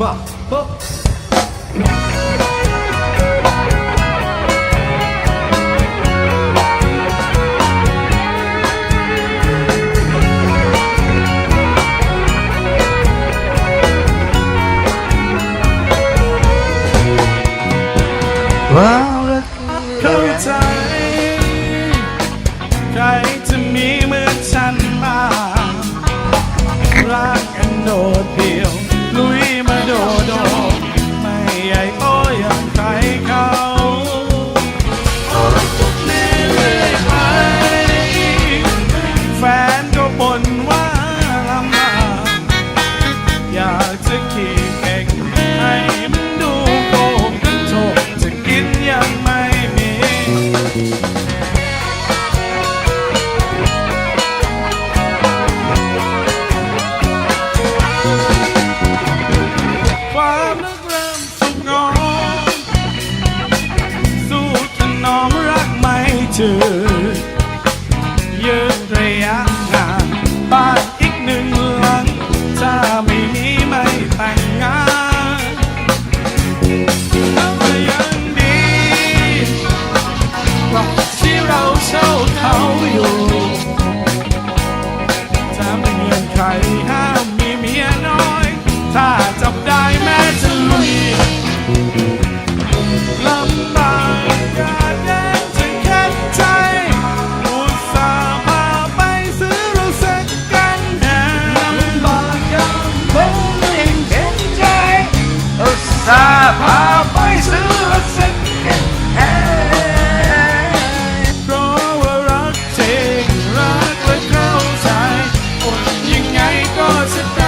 มาปุ๊บว้าวรักเข้าใจ ใครจะมีเหมือนฉันมารักกันโดดเดียว อยากจะขี่เก่งให้มันดูโกงกรโจกจะกินยังไม่มี ความนึกเริ่มสุกงอมสู้จนนองรักไม่จืยืดระย always Daddy goes to.